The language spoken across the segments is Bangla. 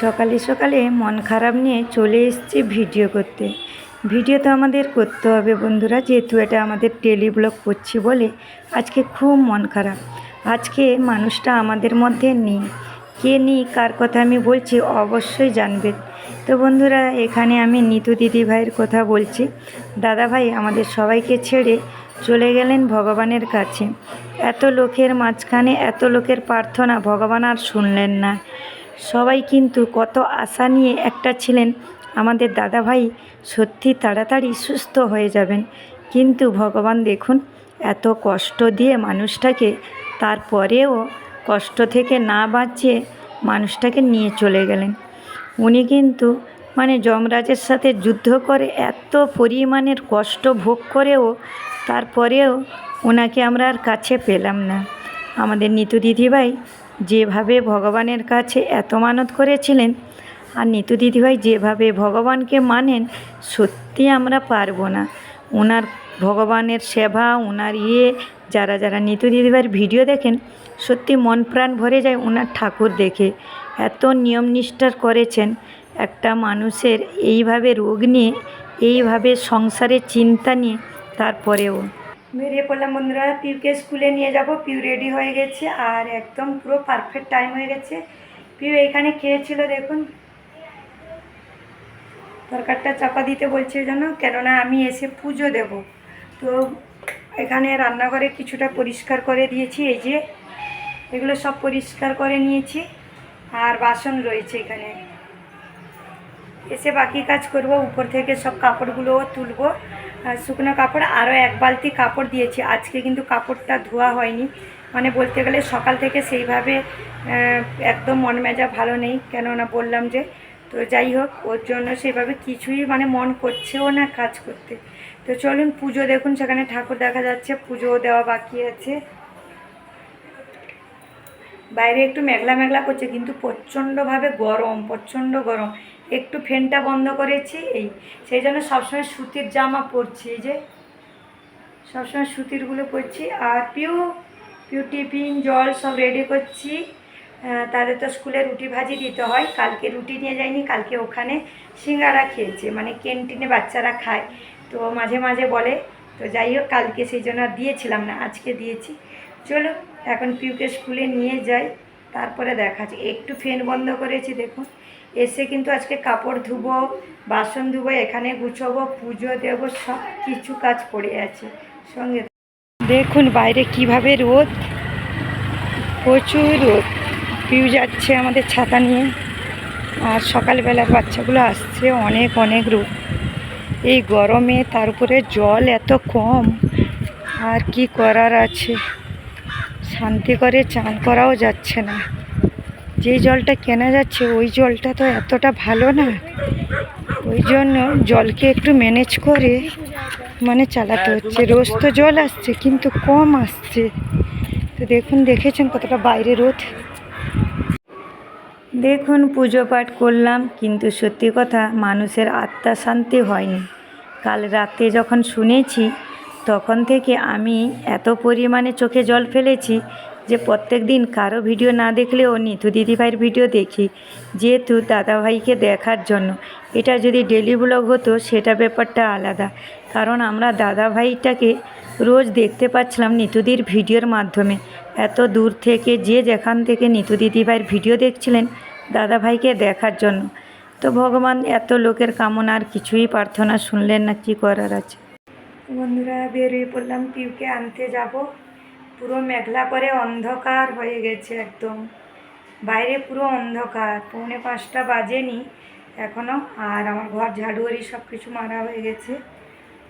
সকালে সকালে মন খারাপ নিয়ে চলে এসছি ভিডিও করতে। ভিডিও তো আমাদের করতে হবে বন্ধুরা, যেহেতু এটা আমাদের ডেলি ব্লগ করছি বলে আজকে খুব মন খারাপ। আজকে মানুষটা আমাদের মধ্যে নেই। কে নেই কার কথা আমি বলছি অবশ্যই জানবেন তো বন্ধুরা, এখানে আমি নিতু দিদি ভাইয়ের কথা বলছি। দাদা ভাই, আমাদের সবাইকে ছেড়ে চলে গেলেন ভগবানের কাছে। এত লোকের মাঝখানে, এত লোকের প্রার্থনা ভগবান আর শুনলেন না। সবাই কিন্তু কত আশা নিয়ে একটা ছিলেন। আমাদের দাদা ভাই সত্যি তাড়াতাড়ি সুস্থ হয়ে যাবেন। কিন্তু ভগবান দেখুন, এত কষ্ট দিয়ে মানুষটাকে তারপরেও কষ্ট থেকে না বাঁচিয়ে মানুষটাকে নিয়ে চলে গেলেন। উনি কিন্তু মানে যমরাজের সাথে যুদ্ধ করে এত পরিমাণের কষ্ট ভোগ করেও তারপরেও ওনাকে আমরা আর কাছে পেলাম না। আমাদের নিতু দিদিভাই যেভাবে ভগবানের কাছে এত মানত করেছিলেন, আর নিতু দিদিভাই যেভাবে ভগবানকে মানেন, সত্যি আমরা পারব না। ওনার ভগবানের সেবা, ওনার ইয়ে যারা যারা নিতু দিদিভাইয়ের ভিডিও দেখেন সত্যি মন প্রাণ ভরে যায় ওনার ঠাকুর দেখে। এত নিয়ম নিষ্ঠার করেছেন। একটা মানুষের এইভাবে রোগ নিয়ে, এইভাবে সংসারের চিন্তা নিয়ে, তারপরেও। বেরিয়ে পড়লাম বন্ধুরা, পিউকে স্কুলে নিয়ে যাব। পিউ রেডি হয়ে গেছে আর একদম পুরো পারফেক্ট টাইম হয়ে গেছে। পিউ এইখানে খেয়েছিল দেখুন। তরকারটা চাপা দিতে বলছে যেন, কেননা আমি এসে পুজো দেব। তো এখানে রান্নাঘরে কিছুটা পরিষ্কার করে দিয়েছি। এই যে এগুলো সব পরিষ্কার করে নিয়েছি আর বাসন রয়েছে এখানে। এসে বাকি কাজ করব, উপর থেকে সব কাপড়গুলোও তুলবো। আর শুকনো কাপড়, আরও এক বালতি কাপড় দিয়েছি। আজকে কিন্তু কাপড়টা ধোয়া হয়নি। মানে বলতে গেলে সকাল থেকে সেইভাবে একদম মন মেজা ভালো নেই। কেননা বললাম যে, তো যাই হোক, ওর জন্য সেভাবে কিছুই মানে মন করছেও না কাজ করতে। তো চলুন পুজো দেখুন, সেখানে ঠাকুর দেখা যাচ্ছে পুজো দেওয়া বাকি আছে। বাইরে একটু মেঘলা মেঘলা করছে, কিন্তু প্রচণ্ডভাবে গরম, প্রচণ্ড গরম। একটু ফ্যানটা বন্ধ করেছি, এই সেই জন্য সবসময় সুতির জামা পরছি, এই যে। সবসময় সুতিরগুলো পরছি, আর পিউ পিউ টিফিন, জল সব রেডি করছি। তাদের তো স্কুলে রুটি ভাজি দিতে হয়, কালকে রুটি নিয়ে যায়নি কালকে ওখানে সিঙ্গারা খেয়েছে মানে ক্যান্টিনে বাচ্চারা খায়। তো মাঝে মাঝে বলে, তো যাই হোক, কালকে সেই জন্য দিয়েছিলাম না, আজকে দিয়েছি। চলো এখন পিউকে স্কুলে নিয়ে যাই, তারপরে দেখাচ্ছি। একটু ফ্যান বন্ধ করেছি, দেখুন। এসে কিন্তু আজকে কাপড় ধুবো, বাসন ধুবো, এখানে গুছাবো, পুজো দেবো, সব কিছু কাজ পড়ে আছে। সঙ্গে দেখুন বাইরে কীভাবে রোদ। প্রচুর রোদ। পিউ যাচ্ছে আমাদের ছাতা নিয়ে। আর সকালবেলার বাচ্চাগুলো আসছে, অনেক অনেক রোদ। এই গরমে তার উপরে জল এত কম। আর কি করার আছে? শান্তি করে চান করাও যাচ্ছে না। যে জলটা কেনা যাচ্ছে, ওই জলটা তো এতটা ভালো না। ওই জন্য জলকে একটু ম্যানেজ করে মানে চালাতে হচ্ছে। রোজ তো জল আসছে, কিন্তু কম আসছে। তো দেখুন, দেখেছেন কতটা বাইরে রোদ? দেখুন, পুজো পাঠ করলাম, কিন্তু সত্যি কথা মানুষের আত্মা শান্তি হয়নি। কাল রাতে যখন শুনেছি তখন থেকে আমি এত পরিমাণে চোখে জল ফেলেছি যে প্রত্যেক দিন কারও ভিডিও না দেখলেও নিতু দিদিভাইয়ের ভিডিও দেখি, যেহেতু দাদাভাইকে দেখার জন্য। এটা যদি ডেলি ব্লগ হতো, সেটা ব্যাপারটা আলাদা। কারণ আমরা দাদাভাইটাকে রোজ দেখতে পাচ্ছিলাম নিতুদির ভিডিওর মাধ্যমে। এত দূর থেকে যে যেখান থেকে নিতু দিদিভাইয়ের ভিডিও দেখছিলেন দাদাভাইকে দেখার জন্য। তো ভগবান এত লোকের কামনা আর কিছুই প্রার্থনা শুনলেন না, কি করার আছে? বন্ধুরা, বেরিয়ে পড়লাম পিউকে আনতে যাব। পুরো মেঘলা করে অন্ধকার হয়ে গেছে একদম। বাইরে পুরো অন্ধকার, পৌনে পাঁচটা বাজেনি এখনও আর আমার ঘর ঝাড়ুয়ারি সব কিছু মারা হয়ে গেছে।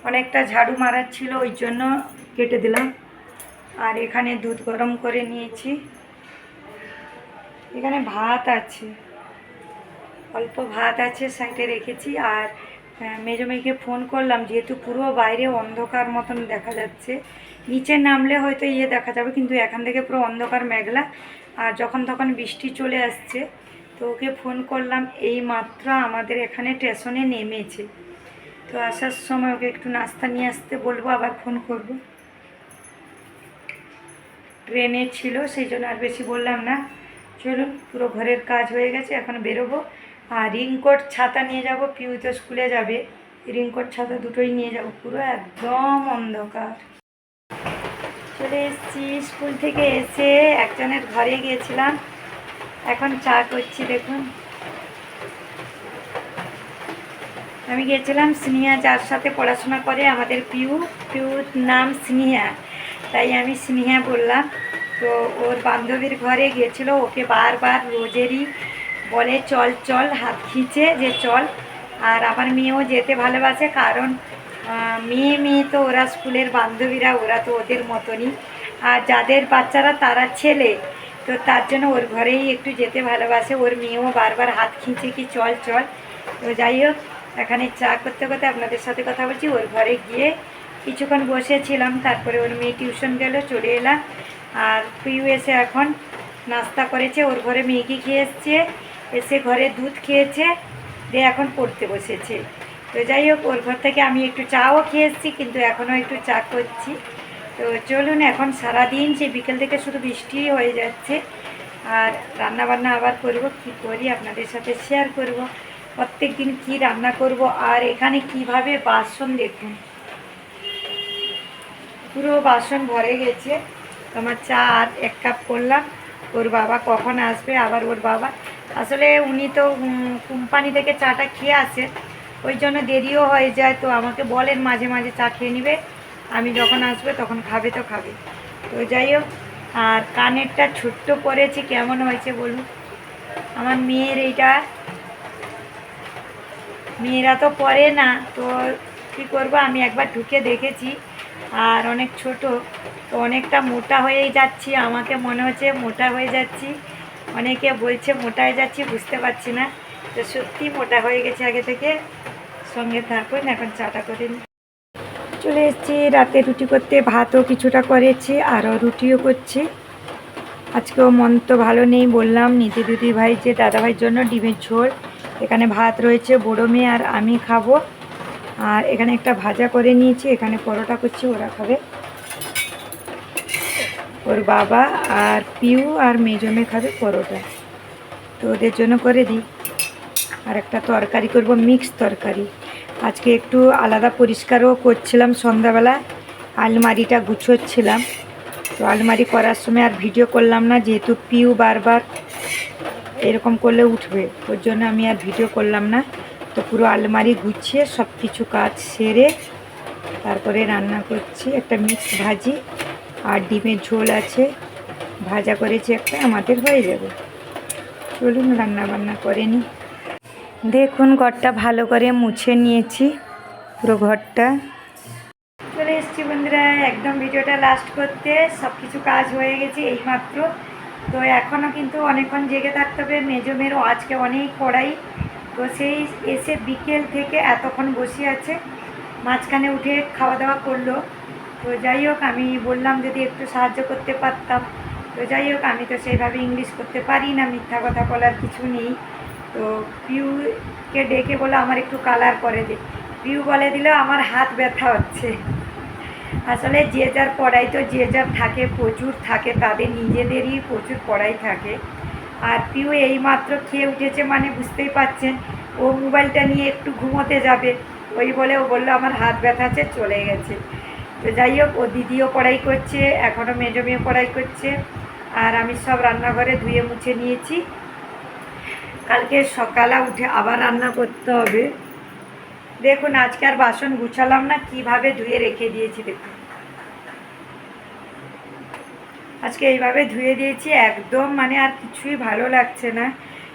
অনেকটা ঝাড়ু মারার ছিল ওই জন্য কেটে দিলাম। আর এখানে দুধ গরম করে নিয়েছি। এখানে ভাত আছে। অল্প ভাত আছে, সাইডে রেখেছি। আর মেজো মেয়েকে ফোন করলাম, যেহেতু পুরো বাইরে অন্ধকার মতন দেখা যাচ্ছে। নিচে নামলে হয়তো ইয়ে দেখা যাবে, কিন্তু এখান থেকে পুরো অন্ধকার মেঘলা। আর যখন তখন বৃষ্টি চলে আসছে, তো ওকে ফোন করলাম, এই মাত্র আমাদের এখানে স্টেশনে নেমেছে। তো আসার সময় ওকে একটু নাস্তা নিয়ে আসতে বলব, আবার ফোন করব। ট্রেনে ছিল, সেই জন্য আর বেশি বললাম না। চলুন, পুরো ঘরের কাজ হয়ে গেছে, এখন বেরোবো। আর রিংকোট ছাতা নিয়ে যাব পিউ তো স্কুলে যাবে। রিংকোট ছাতা দুটোই নিয়ে যাব, পুরো একদম অন্ধকার। চলে এসেছি স্কুল থেকে এসে একজনের ঘরে গিয়েছিলাম। এখন চা করছি, দেখুন। আমি গিয়েছিলাম স্নেহা যার সাথে পড়াশোনা করে আমাদের পিউ। পিউর নাম স্নেহা তাই আমি স্নেহা বললাম। তো ওর বান্ধবীর ঘরে গিয়েছিল, ওকে বারবার রোজেরই বলে, চল চল, হাত খিচে যে চল। আর আমার মেয়েও যেতে ভালোবাসে, কারণ মেয়ে মেয়ে তো ওরা স্কুলের বান্ধবীরা, ওরা তো ওদের মতনই। আর যাদের বাচ্চারা, তারা ছেলে। তো তার জন্য ওর ঘরেই একটু যেতে ভালোবাসে। ওর মেয়েও বারবার হাত খিঁচে কি, চল চল। তো যাই হোক, এখানে চা করতে করতে আপনাদের সাথে কথা বলছি। ওর ঘরে গিয়ে কিছুক্ষণ বসেছিলাম, তারপরে ওর মেয়ে টিউশন গেল, চলে এলাম। আর পিউ এসে এখন নাস্তা করেছে। ওর ঘরে মেয়েকে খেয়ে এসছে। এসে ঘরে দুধ খেয়েছে, দিয়ে এখন পড়তে বসেছে। তো যাই হোক, ওর ঘর থেকে আমি একটু চাও খেয়ে এসেছি, কিন্তু এখনও একটু চা করছি। তো চলুন, এখন সারাদিন সে বিকেল থেকে শুধু বৃষ্টি হয়ে যাচ্ছে, আর রান্না বান্না আবার করব, কি করি আপনাদের সাথে শেয়ার করব প্রত্যেক দিন কী রান্না করব, আর এখানে কীভাবে বাসন দেখুন। পুরো বাসন ভরে গেছে তোমার চা আর এক কাপ করলাম, ওর বাবা কখন আসবে, আবার ওর বাবা আসলে উনি তো কোম্পানি থেকে চাটা খেয়ে আসে। ওই জন্য দেরিও হয়ে যায়। তো আমাকে বলেন, মাঝে মাঝে চা খেয়ে নিবে। আমি যখন আসবে, তখন খাবে তো খাবে। তো যাই হোক, আর কানেরটা ছোট্ট পরেছি, কেমন হয়েছে বলুন? আমার মেয়ের এইটা, মেয়েরা তো পরে না। তো কী করব, আমি একবার ঢুকে দেখেছি। আর অনেক ছোট, তো অনেকটা মোটা হয়েই যাচ্ছি। আমাকে মনে হচ্ছে মোটা হয়ে যাচ্ছি। অনেকে বলছে মোটায় যাচ্ছি, বুঝতে পারছি না। তো সত্যি মোটা হয়ে গেছে আগে থেকে। সঙ্গে থাকুন, এখন চাটা করে চলে এসেছি রাতে রুটি করতে। ভাতও কিছুটা করেছি, আরও রুটিও করছি। আজকেও মন তো ভালো নেই, বললাম নিতে দিদি ভাই যে দাদা ভাইয়ের জন্য ডিমের ঝোল। এখানে ভাত রয়েছে, বড়ো মেয়ে আর আমি খাব। আর এখানে একটা ভাজা করে নিয়েছি, এখানে পরোটা করছি, ওরা খাবে। ওর বাবা আর পিউ আর মেজো মেয়ে খাবে পরোটা। তো ওদের জন্য করে দিই। আর একটা তরকারি করব মিক্স তরকারি। আজকে একটু আলাদা পরিষ্কারও করছিলাম সন্ধ্যাবেলা। আলমারিটা গুছোচ্ছিলাম। তো আলমারি করার সময় আর ভিডিও করলাম না, যেহেতু পিউ বারবার এরকম করলে উঠবে, ওর জন্য আমি আর ভিডিও করলাম না। তো পুরো আলমারি গুছিয়ে সব কিছু কাজ সেরে তারপরে রান্না করছি। একটা মিক্স ভাজি। আর ডিমের ঝোল আছে। ভাজা করেছি একটা, আমাদের হয়ে যাবে। চলুন রান্না বান্না করে নিই। দেখুন, ঘরটা ভালো করে মুছে নিয়েছি, পুরো ঘরটা। চলে এসেছি বন্ধুরা, একদম ভিডিওটা লাস্ট করতে। সব কিছু কাজ হয়ে গেছে এইমাত্র। তো এখনও কিন্তু অনেকক্ষণ জেগে থাকতে হবে। মেজো মেয়েরও আজকে অনেক পড়াই। তো সেই এসে বিকেল থেকে এতক্ষণ বসে আছে। মাঝখানে উঠে খাওয়া দাওয়া করল। তো যাই হোক, আমি বললাম যদি একটু সাহায্য করতে পারতাম। তো যাই হোক, আমি তো সেইভাবে ইংলিশ করতে পারি না, মিথ্যা কথা বলার কিছু নেই। তো পিউকে ডেকে বলে, আমার একটু কালার করে দে। পিউ বলে দিল, আমার হাত ব্যথা হচ্ছে। আসলে যে যার পড়াই তো যে যার থাকে, প্রচুর থাকে, তাদের নিজেদেরই প্রচুর পড়াই থাকে। আর পিউ এইমাত্র খেয়ে উঠেছে মানে বুঝতেই পাচ্ছেন ও মোবাইলটা নিয়ে একটু ঘুমোতে যাবে। ওই বলে ও বলল, আমার হাত ব্যথা আছে, চলে গেছে। তো যাই হোক, ও দিদিও পড়াই করছে, এখনও মেজো মেয়ে পড়াই করছে, আর আমি সব রান্নাঘরে ধুয়ে মুছে নিয়েছি। কালকে সকালে উঠে আবার রান্না করতে হবে। দেখুন, আজকে আর বাসন গুছালাম না, কীভাবে ধুয়ে রেখে দিয়েছি দেখুন। আজকে এইভাবে ধুয়ে দিয়েছি, একদম মানে আর কিছুই ভালো লাগছে না।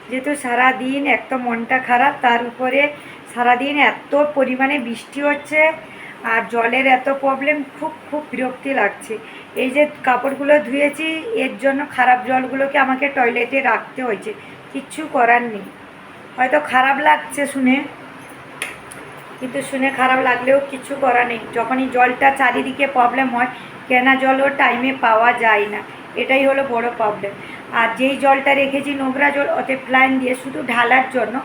যেহেতু সারাদিন এক তো মনটা খারাপ, তার উপরে সারাদিন এত পরিমাণে বৃষ্টি হচ্ছে আর জলের এত প্রবলেম খুব খুব বিরক্তি লাগছে। এই যে কাপড়গুলো ধুয়েছি, এর জন্য খারাপ জলগুলোকে আমাকে টয়লেটে রাখতে হয়েছে। কিচ্ছু করার নেই। হয়তো খারাপ লাগছে শুনে, কিন্তু শুনে খারাপ লাগলেও কিছু করা নেই। যখনই জলটা চারিদিকে প্রবলেম হয়, কেনা জলও টাইমে পাওয়া যায় না। এটাই হলো বড় প্রবলেম আর যেই জলটা রেখেছি, নোংরা জল, ওতে ফ্লাইন দিয়ে শুধু ঢালার জন্য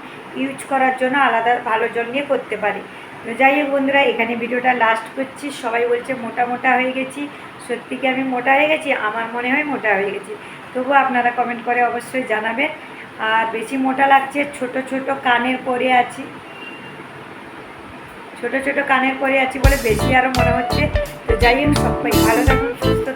ইউজ করার জন্য আলাদা ভালো জল নিয়ে করতে পারি। তো যাই হোক বন্ধুরা, এখানে ভিডিওটা লাস্ট করছি। সবাই বলছে মোটা মোটা হয়ে গেছি। সত্যি কি আমি মোটা হয়ে গেছি? আমার মনে হয় মোটা হয়ে গেছি। তবুও আপনারা কমেন্ট করে অবশ্যই জানাবেন। আর বেশি মোটা লাগছে, ছোট ছোট কানের পরে আছি। ছোট ছোট কানের পরে আছি বলে বেশি আরও মনে হচ্ছে। তো যাই হোক, সবাই ভালো থাকুন, সুস্থ